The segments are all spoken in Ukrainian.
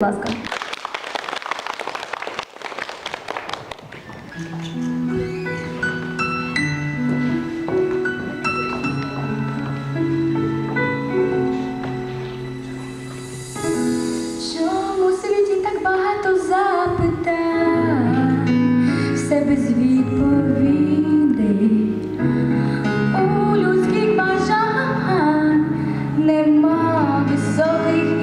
Будь ласка. Чому світі так багато запитань, все без відповідей? У людських бажань нема високих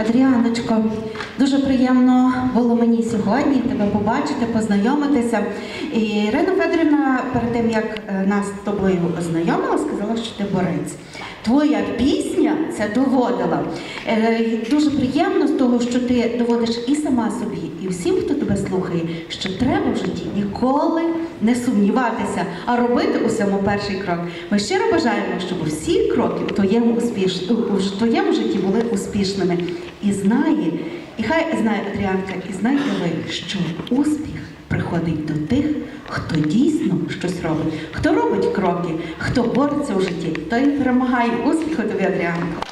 Адріаночко, дуже приємно було мені сьогодні тебе побачити, познайомитися. І Ірина Федорівна, перед тим як е, нас з тобою ознайомила, сказала, що ти борець. Твоя пісня це доводила. Е, Дуже приємно з того, що ти доводиш і сама собі, і всім, хто тебе слухає, що треба в житті ніколи не сумніватися, а робити у цьому перший крок. Ми щиро бажаємо, щоб всі кроки в твоєму успіш... в твоєму житті були успішними. І знає, і хай знає Адріанка, і знайте ви, що успіх приходить до тих, хто дійсно щось робить, хто робить кроки, хто бореться у житті, той перемагає. Успіху тобі, Адріанко!